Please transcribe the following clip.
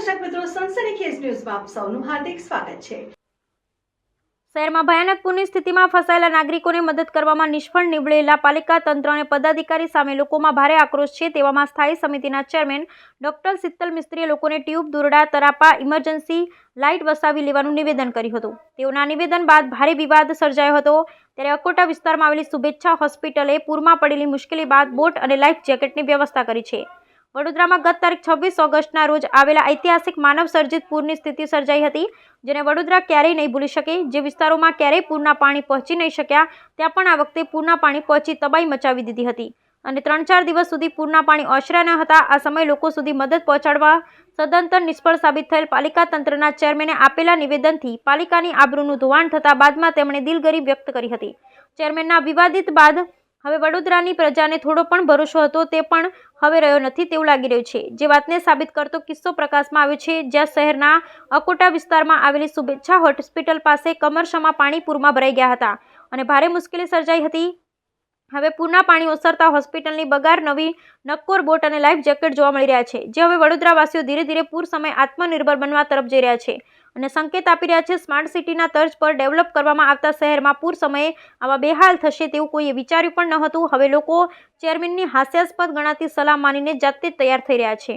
દર્શક મિત્રો સનસનીખેજ ન્યૂઝમાં આપ સૌનું હાર્દિક સ્વાગત છે. શહેરમાં ભયાનક પૂરની સ્થિતિમાં ફસાયેલા નાગરિકોને મદદ કરવામાં નિષ્ફળ નીવડેલા પાલિકા તંત્ર અને પદાધિકારી સામે લોકોમાં ભારે આક્રોશ છે તેવામાં સ્થાયી સમિતિના ચેરમેન ડોક્ટર શીતલ મિસ્ત્રીએ લોકોને ટ્યુબ, દોરડા, તરાપા, ઇમરજન્સી, લાઇટ વસાવી લેવાનું નિવેદન કર્યું હતું. તેઓના નિવેદન બાદ ભારે વિવાદ સર્જાયો હતો. ત્યારે અકોટા વિસ્તારમાં આવેલી શુભેચ્છા હોસ્પિટલે પૂરમાં પડેલી મુશ્કેલી બાદ બોટ અને લાઈફ જેકેટની વ્યવસ્થા કરી છે. વડોદરામાં ગત તારીખ છવ્વીસ ઓગસ્ટના રોજ આવેલા ઐતિહાસિક માનવ સર્જિત પૂરની સ્થિતિ સર્જાઈ હતી, જેને વડોદરા ક્યારેય નહીં ભૂલી શકે. જે વિસ્તારોમાં ક્યારેય પૂરના પાણી પહોંચી નહીં શક્યા, ત્યાં પણ આ વખતે પૂરના પાણી પહોંચી તબાહી મચાવી દીધી હતી. અને ત્રણ ચાર દિવસ સુધી પૂરના પાણી ઓસર્યા ન હતા. આ સમય લોકો સુધી મદદ પહોંચાડવા સદંતર નિષ્ફળ સાબિત થયેલ પાલિકા તંત્રના ચેરમેને આપેલા નિવેદનથી પાલિકાની આબરૂનું ધોવાણ થતા બાદમાં તેમણે દિલગરી વ્યક્ત કરી હતી. ચેરમેનના વિવાદિત બાદ હવે વડોદરાની પ્રજાને થોડો પણ ભરોસો હતો તે પણ હવે રહ્યો નથી તેવું લાગી રહ્યું છે. જે વાતને સાબિત કરતો કિસ્સો પ્રકાશમાં આવ્યો છે, જ્યાં શહેરના અકોટા વિસ્તારમાં આવેલી શુભેચ્છા હોસ્પિટલ પાસે કમરશમાં પાણી પૂરમાં ભરાઈ ગયા હતા અને ભારે મુશ્કેલી સર્જાઈ હતી. હવે પૂરના પાણી ઓસરતા હોસ્પિટલની બગાર નવી નક્કોર બોટ અને લાઈફ જેકેટ જોવા મળી રહ્યા છે. જે હવે વડોદરાવાસીઓ ધીરે ધીરે પૂર સમય આત્મનિર્ભર બનવા તરફ જઈ રહ્યા છે. અને સંકેત આપી રહ્યા છે, સ્માર્ટ સિટીના તર્જ પર ડેવલપ કરવામાં આવતા શહેરમાં પૂર સમયે આવા બેહાલ થશે તેવું કોઈએ વિચાર્યું પણ ન હતું. હવે લોકો ચેરમેનની હાસ્યાસ્પદ ગણાતી સલાહ માનીને જાતે જ તૈયાર થઈ રહ્યા છે.